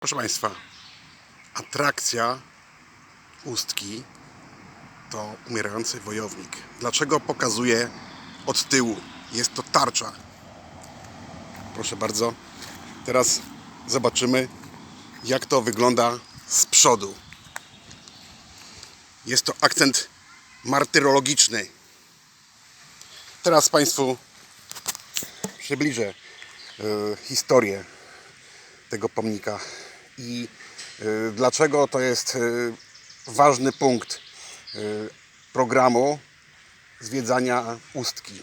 Proszę Państwa, atrakcja Ustki to umierający wojownik. Dlaczego pokazuję od tyłu? Jest to tarcza. Proszę bardzo. Teraz zobaczymy, jak to wygląda z przodu. Jest to akcent martyrologiczny. Teraz Państwu przybliżę e, historię tego pomnika i y, dlaczego to jest y, ważny punkt y, programu zwiedzania Ustki.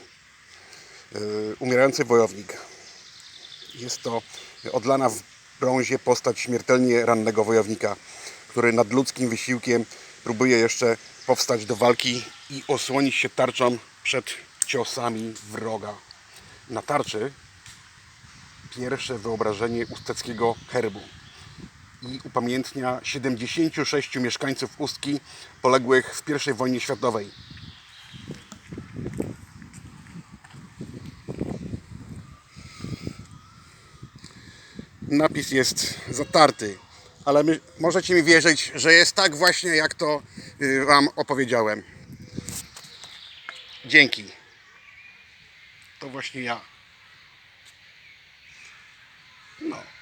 Umierający wojownik. Jest to odlana w brązie postać śmiertelnie rannego wojownika, który nadludzkim wysiłkiem próbuje jeszcze powstać do walki i osłonić się tarczą przed ciosami wroga. Na tarczy pierwsze wyobrażenie usteckiego herbu i upamiętnia 76 mieszkańców Ustki poległych w I wojnie światowej. Napis jest zatarty, ale my, możecie mi wierzyć, że jest tak właśnie, jak to y, Wam opowiedziałem. Dzięki. To właśnie ja. No.